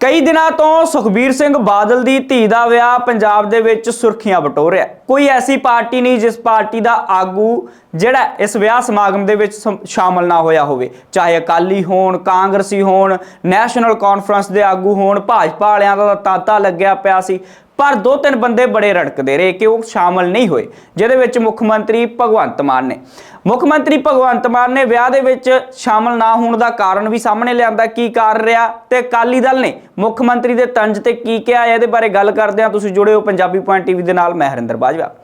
ਕਈ ਦਿਨਾਂ ਤੋਂ ਸੁਖਬੀਰ ਸਿੰਘ ਬਾਦਲ ਦੀ ਧੀ ਦਾ ਵਿਆਹ ਪੰਜਾਬ ਦੇ ਵਿੱਚ ਸੁਰਖੀਆਂ ਬਟੋਰਿਆ। ਕੋਈ ਐਸੀ ਪਾਰਟੀ ਨਹੀਂ ਜਿਸ ਪਾਰਟੀ ਦਾ ਆਗੂ ਜਿਹੜਾ ਇਸ ਵਿਆਹ ਸਮਾਗਮ ਦੇ ਵਿੱਚ ਸਮ- ਸ਼ਾਮਲ ਨਾ ਹੋਇਆ ਹੋਵੇ। ਚਾਹੇ ਅਕਾਲੀ ਹੋਣ, ਕਾਂਗਰਸੀ ਹੋਣ, ਨੈਸ਼ਨਲ ਕਾਨਫਰੰਸ ਦੇ ਆਗੂ ਹੋਣ, ਭਾਜਪਾ ਵਾਲਿਆਂ ਦਾ ਤਾਂ ਤਾਂਤਾ ਲੱਗਿਆ ਪਿਆ ਸੀ। ਪਰ ਦੋ ਤਿੰਨ ਬੰਦੇ ਬੜੇ ਰੜਕਦੇ ਰਹੇ ਕਿ ਉਹ ਸ਼ਾਮਲ ਨਹੀਂ ਹੋਏ, ਜਿਹਦੇ ਵਿੱਚ ਮੁੱਖ ਮੰਤਰੀ ਭਗਵੰਤ ਮਾਨ ਨੇ। ਮੁੱਖ ਮੰਤਰੀ ਭਗਵੰਤ ਮਾਨ ਨੇ ਵਿਆਹ ਦੇ ਵਿੱਚ ਸ਼ਾਮਲ ਨਾ ਹੋਣ ਦਾ ਕਾਰਨ ਵੀ ਸਾਹਮਣੇ ਲਿਆਂਦਾ, ਕੀ ਕਾਰਨ ਰਿਹਾ ਤੇ ਅਕਾਲੀ ਦਲ ਨੇ ਮੁੱਖ ਮੰਤਰੀ ਦੇ ਤੰਜ ਤੇ ਕੀ ਕਿਹਾ ਇਹਦੇ ਬਾਰੇ ਗੱਲ ਕਰਦੇ ਹਾਂ। ਤੁਸੀਂ ਜੁੜੇ ਹੋ ਪੰਜਾਬੀ ਪੁਆਇੰਟ ਟੀਵੀ ਦੇ ਨਾਲ, ਮੈਂ ਹਰਿੰਦਰ ਬਾਜਵਾ।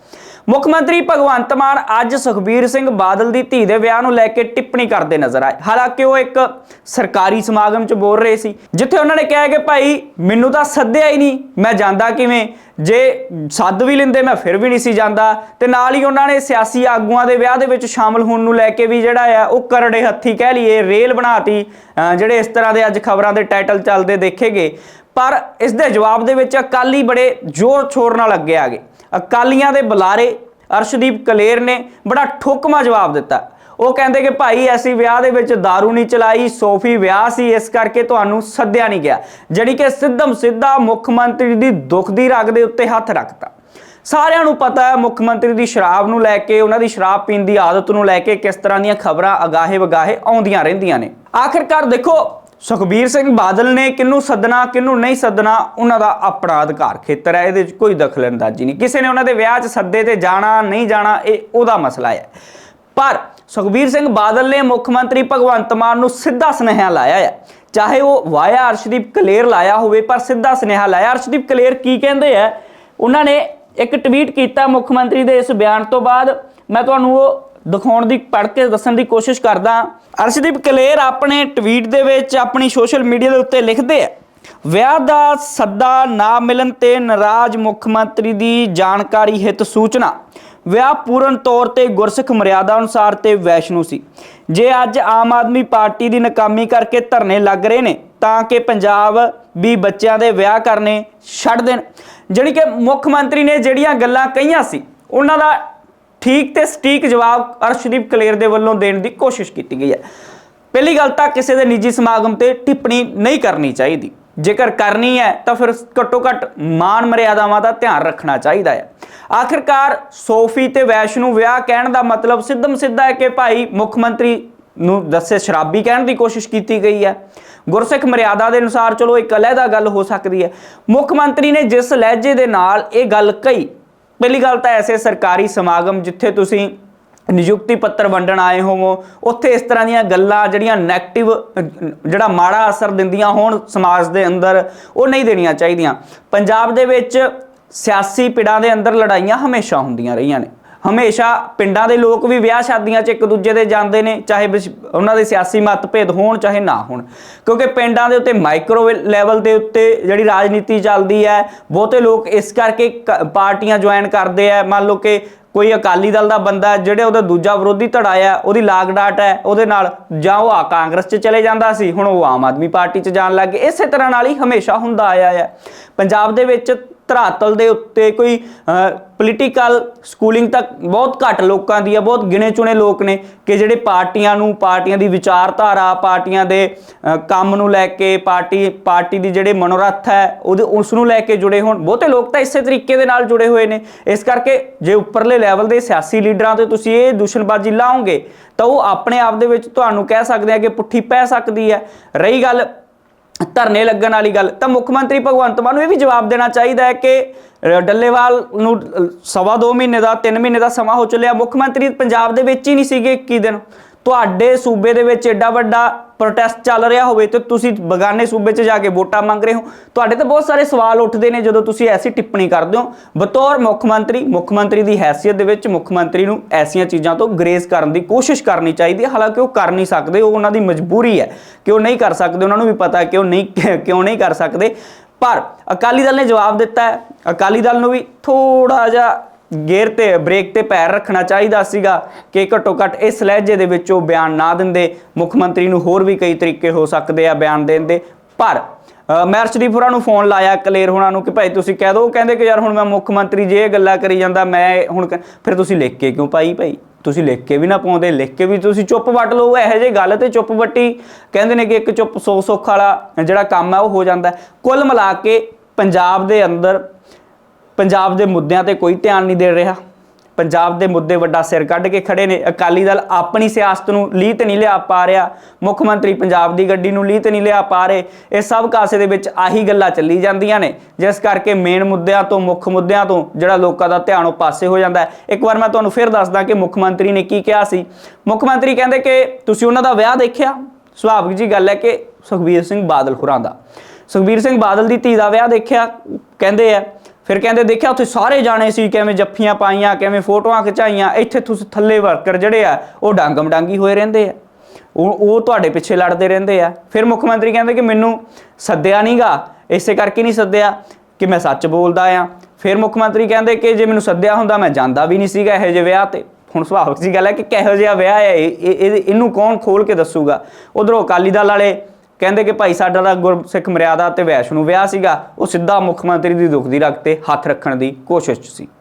ਮੁੱਖ ਮੰਤਰੀ ਭਗਵੰਤ ਮਾਨ ਅੱਜ ਸੁਖਬੀਰ ਸਿੰਘ ਬਾਦਲ ਦੀ ਧੀ ਦੇ ਵਿਆਹ ਨੂੰ ਲੈ ਕੇ ਟਿੱਪਣੀ ਕਰਦੇ ਨਜ਼ਰ ਆਏ। ਹਾਲਾਂਕਿ ਉਹ ਇੱਕ ਸਰਕਾਰੀ ਸਮਾਗਮ 'ਚ ਬੋਲ ਰਹੇ ਸੀ, ਜਿੱਥੇ ਉਹਨਾਂ ਨੇ ਕਿਹਾ ਕਿ ਭਾਈ, ਮੈਨੂੰ ਤਾਂ ਸੱਦਿਆ ਹੀ ਨਹੀਂ, ਮੈਂ ਜਾਂਦਾ ਕਿਵੇਂ? ਜੇ ਸੱਦ ਵੀ ਲੈਂਦੇ, ਮੈਂ ਫਿਰ ਵੀ ਨਹੀਂ ਸੀ ਜਾਂਦਾ। ਤੇ ਨਾਲ ਹੀ ਉਹਨਾਂ ਨੇ ਸਿਆਸੀ ਆਗੂਆਂ ਦੇ ਵਿਆਹ ਦੇ ਵਿੱਚ ਸ਼ਾਮਲ ਹੋਣ ਨੂੰ ਲੈ ਕੇ ਵੀ ਜਿਹੜਾ ਆ, ਉਹ ਕਰੜੇ ਹੱਥੀ ਕਹਿ ਲਈਏ, ਰੇਲ ਬਣਾਤੀ। ਅਹ ਜਿਹੜੇ ਇਸ ਤਰ੍ਹਾਂ ਦੇ ਅੱਜ ਖਬਰਾਂ ਦੇ ਟਾਈਟਲ ਚੱਲਦੇ ਦੇਖੇਗੇ ਪਰ ਇਸ ਦੇ ਜਵਾਬ ਦੇ ਵਿੱਚ ਅਕਾਲੀ ਬੜੇ ਜ਼ੋਰ ਸ਼ੋਰ ਨਾਲ ਅੱਗੇ ਆ ਗਏ। ਅਕਾਲੀਆਂ ਦੇ ਬੁਲਾਰੇ ਅਰਸ਼ਦੀਪ ਕਲੇਰ ਨੇ ਬੜਾ ਠੋਕਮਾ ਜਵਾਬ ਦਿੱਤਾ। ਉਹ ਕਹਿੰਦੇ ਕਿ ਭਾਈ, ਐਸੀ ਵਿਆਹ ਦੇ ਵਿੱਚ दारू ਨਹੀਂ ਚਲਾਈ, ਸੋਫੀ ਵਿਆਹ ਸੀ, ਇਸ ਕਰਕੇ ਤੁਹਾਨੂੰ ਸੱਦਿਆ ਨਹੀਂ ਗਿਆ ਜਿਹੜੀ ਕਿ ਸਿੱਧਮ ਸਿੱਧਾ ਮੁੱਖ ਮੰਤਰੀ ਦੀ ਦੁੱਖ ਦੀ ਰਗ ਦੇ ਉੱਤੇ ਹੱਥ ਰੱਖਤਾ। ਸਾਰਿਆਂ ਨੂੰ ਪਤਾ ਹੈ, ਮੁੱਖ ਮੰਤਰੀ ਦੀ ਸ਼ਰਾਬ ਨੂੰ ਲੈ ਕੇ, ਉਹਨਾਂ ਦੀ ਸ਼ਰਾਬ ਪੀਣ ਦੀ ਆਦਤ ਨੂੰ ਲੈ ਕੇ ਕਿਸ ਤਰ੍ਹਾਂ ਦੀਆਂ ਖਬਰਾਂ ਅਗਾਹੇ ਵਗਾਹੇ ਆਉਂਦੀਆਂ ਰਹਿੰਦੀਆਂ ਨੇ। ਆਖਿਰਕਾਰ ਦੇਖੋ ਸੁਖਬੀਰ ਸਿੰਘ ਬਾਦਲ ਨੇ ਕਿਹਨੂੰ ਸੱਦਣਾ, ਕਿਹਨੂੰ ਨਹੀਂ ਸੱਦਣਾ, ਉਹਨਾਂ ਦਾ ਆਪਣਾ ਅਧਿਕਾਰ ਖੇਤਰ ਹੈ, ਇਹਦੇ ਵਿੱਚ ਕੋਈ ਦਖਲਅੰਦਾਜ਼ੀ ਨਹੀਂ। ਕਿਸੇ ਨੇ ਉਹਨਾਂ ਦੇ ਵਿਆਹ 'ਚ ਸੱਦੇ ਤੇ ਜਾਣਾ, ਨਹੀਂ ਜਾਣਾ, ਇਹ ਉਹਦਾ ਮਸਲਾ ਹੈ। ਪਰ ਸੁਖਬੀਰ ਸਿੰਘ ਬਾਦਲ ਨੇ ਮੁੱਖ ਮੰਤਰੀ ਭਗਵੰਤ ਮਾਨ ਨੂੰ ਸਿੱਧਾ ਸੁਨੇਹਾ ਲਾਇਆ ਹੈ। ਚਾਹੇ ਉਹ ਵਾਇਆ ਅਰਸ਼ਦੀਪ ਕਲੇਰ ਲਾਇਆ ਹੋਵੇ, ਪਰ ਸਿੱਧਾ ਸੁਨੇਹਾ ਲਾਇਆ। ਅਰਸ਼ਦੀਪ ਕਲੇਰ ਕੀ ਕਹਿੰਦੇ ਆ ਉਹਨਾਂ ਨੇ ਇੱਕ ਟਵੀਟ ਕੀਤਾ ਮੁੱਖ ਮੰਤਰੀ ਦੇ ਇਸ ਬਿਆਨ ਤੋਂ ਬਾਅਦ। ਮੈਂ ਤੁਹਾਨੂੰ ਉਹ ਦਿਖਾਉਣ ਦੀ, ਪੜ੍ਹ ਕੇ ਦੱਸਣ ਦੀ ਕੋਸ਼ਿਸ਼ ਕਰਦਾ। ਅਰਸ਼ਦੀਪ ਕਲੇਰ ਆਪਣੇ ਟਵੀਟ ਦੇ ਵਿੱਚ ਆਪਣੀ ਸੋਸ਼ਲ ਮੀਡੀਆ ਦੇ ਉੱਤੇ ਲਿਖਦੇ ਆ, ਵਿਆਹ ਦਾ ਸੱਦਾ ਨਾ ਮਿਲਣ ਤੇ ਨਾਰਾਜ਼ ਮੁੱਖ ਮੰਤਰੀ ਦੀ ਜਾਣਕਾਰੀ ਹਿਤ ਸੂਚਨਾ। ਵਿਆਹ ਪੂਰਨ ਤੌਰ ਤੇ ਗੁਰਸਿੱਖ ਮਰਿਆਦਾ ਅਨੁਸਾਰ ਤੇ ਵੈਸ਼ਨੂ ਸੀ। ਜੇ ਅੱਜ ਆਮ ਆਦਮੀ ਪਾਰਟੀ ਦੀ ਨਾਕਾਮੀ ਕਰਕੇ ਧਰਨੇ ਲੱਗ ਰਹੇ ਨੇ, ਤਾਂ ਕਿ ਪੰਜਾਬ ਵੀ ਬੱਚਿਆਂ ਦੇ ਵਿਆਹ ਕਰਨੇ ਛੱਡ ਦੇਣ। ਜਿਹੜੀ ਕਿ ਮੁੱਖ ਮੰਤਰੀ ਨੇ ਜਿਹੜੀਆਂ ਗੱਲਾਂ ਕਹੀਆਂ ਸੀ, ਉਹਨਾਂ ਦਾ ਠੀਕ ਤੇ ਸਟੀਕ ਜਵਾਬ ਅਰਸ਼ਦੀਪ ਕਲੇਰ ਦੇ ਵੱਲੋਂ ਦੇਣ ਦੀ ਕੋਸ਼ਿਸ਼ ਕੀਤੀ ਗਈ ਹੈ। ਪਹਿਲੀ ਗੱਲ ਤਾਂ ਕਿਸੇ ਦੇ ਨਿੱਜੀ ਸਮਾਗਮ ਤੇ ਟਿੱਪਣੀ ਨਹੀਂ ਕਰਨੀ ਚਾਹੀਦੀ। ਜੇਕਰ ਕਰਨੀ ਹੈ ਤਾਂ ਫਿਰ ਘੱਟੋ ਘੱਟ ਮਾਨ ਮਰਿਆਦਾਵਾਂ ਦਾ ਧਿਆਨ ਰੱਖਣਾ ਚਾਹੀਦਾ ਹੈ। ਆਖਿਰਕਾਰ ਸੋਫੀ ਤੇ ਵੈਸ਼ਨੂ ਵਿਆਹ ਕਹਿਣ ਦਾ ਮਤਲਬ ਸਿੱਧਮ ਸਿੱਧਾ ਹੈ ਕਿ ਭਾਈ ਮੁੱਖ ਮੰਤਰੀ ਨੂੰ ਦੱਸੇ ਸ਼ਰਾਬੀ ਕਹਿਣ ਦੀ ਕੋਸ਼ਿਸ਼ ਕੀਤੀ ਗਈ ਹੈ। ਗੁਰਸਿੱਖ ਮਰਿਆਦਾ ਦੇ ਅਨੁਸਾਰ ਚਲੋ ਇੱਕ ਅਲੱਗਾ ਗੱਲ ਹੋ ਸਕਦੀ ਹੈ। ਮੁੱਖ ਮੰਤਰੀ ਨੇ ਜਿਸ ਲਹਿਜੇ ਦੇ ਨਾਲ ਇਹ ਗੱਲ ਕਹੀ ਪਹਿਲੀ ਗੱਲ ਤਾਂ ਐਸੇ ਸਰਕਾਰੀ ਸਮਾਗਮ ਜਿੱਥੇ ਤੁਸੀਂ ਨਿਯੁਕਤੀ ਪੱਤਰ ਵੰਡਣ ਆਏ ਹੋਵੋ, ਉੱਥੇ ਇਸ ਤਰ੍ਹਾਂ ਦੀਆਂ ਗੱਲਾਂ ਜਿਹੜੀਆਂ 네ਗੇਟਿਵ ਜਿਹੜਾ ਮਾੜਾ ਅਸਰ ਦਿੰਦੀਆਂ ਹੋਣ ਸਮਾਜ ਦੇ ਅੰਦਰ, ਉਹ ਨਹੀਂ ਦੇਣੀਆਂ ਚਾਹੀਦੀਆਂ। ਪੰਜਾਬ ਦੇ ਵਿੱਚ ਸਿਆਸੀ ਪਿੜਾਂ ਦੇ ਅੰਦਰ ਲੜਾਈਆਂ ਹਮੇਸ਼ਾ ਹੁੰਦੀਆਂ ਰਹੀਆਂ ਨੇ। ਹਮੇਸ਼ਾ ਪਿੰਡਾਂ ਦੇ ਲੋਕ ਵੀ ਵਿਆਹ ਸ਼ਾਦੀਆਂ 'ਚ ਇੱਕ ਦੂਜੇ ਦੇ ਜਾਂਦੇ ਨੇ, ਚਾਹੇ ਵਿਸ਼- ਉਹਨਾਂ ਦੇ ਸਿਆਸੀ ਮਤਭੇਦ ਹੋਣ, ਚਾਹੇ ਨਾ ਹੋਣ। ਕਿਉਂਕਿ ਪਿੰਡਾਂ ਦੇ ਉੱਤੇ ਮਾਈਕਰੋ ਲੈਵਲ ਦੇ ਉੱਤੇ ਜਿਹੜੀ ਰਾਜਨੀਤੀ ਚੱਲਦੀ ਹੈ, ਬਹੁਤੇ ਲੋਕ ਇਸ ਕਰਕੇ ਕ- ਪਾਰਟੀਆਂ ਜੁਆਇਨ ਕਰਦੇ ਆ। ਮੰਨ ਲਓ ਕਿ ਕੋਈ ਅਕਾਲੀ ਦਲ ਦਾ ਬੰਦਾ ਜਿਹੜੇ ਉਹਦਾ ਦੂਜਾ ਵਿਰੋਧੀ ਧੜਾ ਆ, ਉਹਦੀ ਲਾਗ ਡਾਟ ਹੈ, ਉਹਦੇ ਨਾਲ ਜਾਂ ਉਹ ਆ ਕਾਂਗਰਸ 'ਚ ਚਲੇ ਜਾਂਦਾ ਸੀ, ਹੁਣ ਉਹ ਆਮ ਆਦਮੀ ਪਾਰਟੀ 'ਚ ਜਾਣ ਲੱਗ ਗਏ। ਇਸੇ ਤਰ੍ਹਾਂ ਨਾਲ ਹੀ ਹਮੇਸ਼ਾ ਹੁੰਦਾ ਆਇਆ ਹੈ ਪੰਜਾਬ ਦੇ ਵਿੱਚ ਧਰਾਤਲ ਦੇ ਉੱਤੇ ਕੋਈ ਪੋਲੀਟੀਕਲ ਸਕੂਲਿੰਗ ਤੱਕ ਬਹੁਤ ਘੱਟ ਲੋਕਾਂ ਦੀ ਹੈ ਬਹੁਤ ਗਿਣੇ ਚੁਣੇ ਲੋਕ ਨੇ ਕਿ ਜਿਹੜੇ ਪਾਰਟੀਆਂ ਨੂੰ, ਪਾਰਟੀਆਂ ਦੀ ਵਿਚਾਰਧਾਰਾ, ਪਾਰਟੀਆਂ ਦੇ ਕੰਮ ਨੂੰ ਲੈ ਕੇ, ਪਾਰਟੀ ਪਾਰਟੀ ਦੀ ਜਿਹੜੇ ਮਨੋਰਥ ਹੈ, ਉਹਦੇ, ਉਸ ਨੂੰ ਲੈ ਕੇ ਜੁੜੇ ਹੋਣ। ਬਹੁਤੇ ਲੋਕ ਤਾਂ ਇਸੇ ਤਰੀਕੇ ਦੇ ਨਾਲ ਜੁੜੇ ਹੋਏ ਨੇ। ਇਸ ਕਰਕੇ ਜੇ ਉੱਪਰਲੇ ਲੈਵਲ ਦੇ ਸਿਆਸੀ ਲੀਡਰਾਂ ਤੇ ਤੁਸੀਂ ਇਹ ਦੂਸ਼ਣਬਾਜ਼ੀ ਲਾਓਗੇ, ਤਾਂ ਉਹ ਆਪਣੇ ਆਪ ਦੇ ਵਿੱਚ ਤੁਹਾਨੂੰ ਕਹਿ ਸਕਦੇ ਆ ਕਿ ਪੁੱਠੀ ਪੈ ਸਕਦੀ ਹੈ। ਰਹੀ ਗੱਲ ਧਰਨੇ ਲੱਗਣ ਵਾਲੀ ਗੱਲ। ਤਾਂ ਮੁੱਖ ਮੰਤਰੀ ਭਗਵੰਤ ਮਾਨ ਨੂੰ ਇਹ ਵੀ ਜਵਾਬ ਦੇਣਾ ਚਾਹੀਦਾ ਹੈ ਕਿ ਡੱਲੇਵਾਲ ਨੂੰ ਸਵਾ ਦੋ ਮਹੀਨੇ ਦਾ 3 ਮਹੀਨੇ ਦਾ ਸਮਾਂ ਹੋ ਚੱਲਿਆ। ਮੁੱਖ ਮੰਤਰੀ ਪੰਜਾਬ ਦੇ ਵਿੱਚ ਹੀ ਨਹੀਂ ਸੀਗੇ 21 ਦਿਨ। ਤੁਹਾਡੇ ਸੂਬੇ ਦੇ ਵਿੱਚ ਐਡਾ ਵੱਡਾ ਪ੍ਰੋਟੈਸਟ ਚੱਲ ਰਿਹਾ ਹੋਵੇ ਤੇ ਤੁਸੀਂ ਬਗਾਨੇ ਸੂਬੇ 'ਚ ਜਾ ਕੇ ਵੋਟਾਂ ਮੰਗ ਰਹੇ ਹੋ। ਤੁਹਾਡੇ ਤਾਂ ਬਹੁਤ ਸਾਰੇ ਸਵਾਲ ਉੱਠਦੇ ਨੇ ਜਦੋਂ ਤੁਸੀਂ ਐਸੀ ਟਿੱਪਣੀ ਕਰਦੇ ਹੋ। ਬਤੌਰ ਮੁੱਖ ਮੰਤਰੀ ਮੁੱਖ ਮੰਤਰੀ ਦੀ ਹੈਸੀਅਤ ਦੇ ਵਿੱਚ ਮੁੱਖ ਮੰਤਰੀ ਨੂੰ ਐਸੀਆਂ ਚੀਜ਼ਾਂ ਤੋਂ ਗਰੇਜ਼ ਕਰਨ ਦੀ ਕੋਸ਼ਿਸ਼ ਕਰਨੀ ਚਾਹੀਦੀ ਹੈ। ਹਾਲਾਂਕਿ ਉਹ ਕਰ ਨਹੀਂ ਸਕਦੇ, ਉਹ ਉਹਨਾਂ ਦੀ ਮਜਬੂਰੀ ਹੈ ਕਿ ਉਹ ਨਹੀਂ ਕਰ ਸਕਦੇ, ਉਹਨਾਂ ਨੂੰ ਵੀ ਪਤਾ ਹੈ ਕਿ ਉਹ ਨਹੀਂ, ਕਿਉਂ ਨਹੀਂ ਕਰ ਸਕਦੇ। ਪਰ ਅਕਾਲੀ ਦਲ ਨੇ ਜਵਾਬ ਦਿੱਤਾ ਹੈ। ਅਕਾਲੀ ਦਲ ਨੂੰ ਵੀ ਥੋੜਾ ਜਿਹਾ ਗੇਅਰ ਤੇ, ਬ੍ਰੇਕ ਤੇ ਪੈਰ ਰੱਖਣਾ ਚਾਹੀਦਾ ਸੀਗਾ ਕਿ ਘੱਟੋ ਘੱਟ ਇਸ ਲਹਿਜੇ ਦੇ ਵਿੱਚ ਉਹ ਬਿਆਨ ਨਾ ਦਿੰਦੇ। ਮੁੱਖ ਮੰਤਰੀ ਨੂੰ ਹੋਰ ਵੀ ਕਈ ਤਰੀਕੇ ਹੋ ਸਕਦੇ ਆ ਬਿਆਨ ਦੇਣ ਦੇ। ਪਰ ਮੈਂ ਅਰਸ਼ਦੀਪ ਹੋਰਾਂ ਨੂੰ ਫੋਨ ਲਾਇਆ, ਕਲੇਰ ਹੋਣਾ ਨੂੰ ਕਿ ਭਾਈ ਤੁਸੀਂ ਕਹਿ ਦਿਓ ਕਹਿੰਦੇ ਕਿ ਯਾਰ ਹੁਣ ਮੈਂ ਮੁੱਖ ਮੰਤਰੀ ਜੇ ਇਹ ਗੱਲਾਂ ਕਰੀ ਜਾਂਦਾ, ਮੈਂ ਹੁਣ ਕ- ਫਿਰ ਤੁਸੀਂ ਲਿਖ ਕੇ ਕਿਉਂ ਪਾਈ ਭਾਈ? ਤੁਸੀਂ ਲਿਖ ਕੇ ਵੀ ਨਾ ਪਾਉਂਦੇ, ਲਿਖ ਕੇ ਵੀ ਤੁਸੀਂ ਚੁੱਪ ਵੱਟ ਲਓ, ਇਹੋ ਜਿਹੀ ਗੱਲ ਤੇ ਚੁੱਪ ਵੱਟੀ। ਕਹਿੰਦੇ ਨੇ ਕਿ ਇੱਕ ਚੁੱਪ ਸੌ ਸੁੱਖ ਵਾਲਾ ਜਿਹੜਾ ਕੰਮ ਹੈ ਉਹ ਹੋ ਜਾਂਦਾ। ਕੁੱਲ ਮਿਲਾ ਕੇ ਪੰਜਾਬ ਦੇ ਅੰਦਰ ਪੰਜਾਬ ਦੇ ਮੁੱਦਿਆਂ ਤੇ ਕੋਈ ਧਿਆਨ ਨਹੀਂ ਦੇ ਰਿਹਾ। ਪੰਜਾਬ ਦੇ ਮੁੱਦੇ ਵੱਡਾ ਸਿਰ ਕੱਢ ਕੇ ਖੜੇ ਨੇ। ਅਕਾਲੀ ਦਲ ਆਪਣੀ ਸਿਆਸਤ ਨੂੰ ਲੀਹ ਤੇ ਨਹੀਂ ਲਿਆ ਪਾ ਰਿਹਾ। ਮੁੱਖ ਮੰਤਰੀ ਪੰਜਾਬ ਦੀ ਗੱਡੀ ਨੂੰ ਲੀਹ ਤੇ ਨਹੀਂ ਲਿਆ ਪਾ ਰਹੇ। ਇਹ ਸਭ ਕਾਸੇ ਦੇ ਵਿੱਚ ਆਹੀ ਗੱਲਾਂ ਚੱਲੀ ਜਾਂਦੀਆਂ ਨੇ। ਜਿਸ ਕਰਕੇ ਮੇਨ ਮੁੱਦਿਆਂ ਤੋਂ, ਮੁੱਖ ਮੁੱਦਿਆਂ ਤੋਂ ਜਿਹੜਾ ਲੋਕਾਂ ਦਾ ਧਿਆਨ ਉਹ ਪਾਸੇ ਹੋ ਜਾਂਦਾ ਇੱਕ ਵਾਰ ਮੈਂ ਤੁਹਾਨੂੰ ਫਿਰ ਦੱਸਦਾ ਕਿ ਮੁੱਖ ਮੰਤਰੀ ਨੇ ਕੀ ਕਿਹਾ ਸੀ। ਮੁੱਖ ਮੰਤਰੀ ਕਹਿੰਦੇ ਕਿ ਤੁਸੀਂ ਉਹਨਾਂ ਦਾ ਵਿਆਹ ਦੇਖਿਆ? ਸੁਭਾਵਿਕ ਜੀ ਗੱਲ ਹੈ ਕਿ ਸੁਖਬੀਰ ਸਿੰਘ ਬਾਦਲ ਹੁਰਾਂ ਦਾ। ਸੁਖਬੀਰ ਸਿੰਘ ਬਾਦਲ ਦੀ ਧੀ ਦਾ ਵਿਆਹ ਦੇਖਿਆ। ਕਹਿੰਦੇ ਆ ਫਿਰ ਕਹਿੰਦੇ ਦੇਖਿਆ ਉੱਥੇ ਸਾਰੇ ਜਾਣੇ ਸੀ, ਕਿਵੇਂ ਜੱਫੀਆਂ ਪਾਈਆਂ, ਕਿਵੇਂ ਫੋਟੋਆਂ ਖਿਚਾਈਆਂ, ਇੱਥੇ ਤੁਸੀਂ ਥੱਲੇ ਵਰਕਰ ਜਿਹੜੇ ਆ, ਉਹ ਡਾਂਗਮ ਡਾਂਗੀ ਹੋਏ ਰਹਿੰਦੇ ਆ। ਉਹ ਉਹ ਤੁਹਾਡੇ ਪਿੱਛੇ ਲੜਦੇ ਰਹਿੰਦੇ ਆ। ਫਿਰ ਮੁੱਖ ਮੰਤਰੀ ਕਹਿੰਦੇ ਕਿ ਮੈਨੂੰ ਸੱਦਿਆ ਨਹੀਂਗਾ ਇਸੇ ਕਰਕੇ ਨਹੀਂ ਸੱਦਿਆ ਕਿ ਮੈਂ ਸੱਚ ਬੋਲਦਾ ਆ। ਫਿਰ ਮੁੱਖ ਮੰਤਰੀ ਕਹਿੰਦੇ ਕਿ ਜੇ ਮੈਨੂੰ ਸੱਦਿਆ ਹੁੰਦਾ, ਮੈਂ ਜਾਂਦਾ ਵੀ ਨਹੀਂ ਸੀਗਾ ਇਹੋ ਜਿਹੇ ਵਿਆਹ ਤੇ। ਹੁਣ ਸੁਭਾਵਿਕ ਜੀ ਗੱਲ ਹੈ ਕਿ ਕਿਹੋ ਜਿਹਾ ਵਿਆਹ ਹੈ, ਇਹ- ਇਹ- ਇਹਨੂੰ ਕੌਣ ਖੋਲ ਕੇ ਦੱਸੂਗਾ? ਉਧਰੋਂ ਅਕਾਲੀ ਦਲ ਵਾਲੇ ਕਹਿੰਦੇ ਕਿ ਭਾਈ ਸਾਡਾ ਦਾ ਗੁਰਸਿੱਖ ਮਰਿਆਦਾ ਤੇ ਵੈਸ਼ਨੂ ਵਿਆਹ ਸੀਗਾ, ਉਹ ਸਿੱਧਾ ਮੁੱਖ ਮੰਤਰੀ ਦੀ ਦੁੱਖ ਦੀ ਰੱਖ ਤੇ ਹੱਥ ਰੱਖਣ ਦੀ ਕੋਸ਼ਿਸ਼ 'ਚ ਸੀ।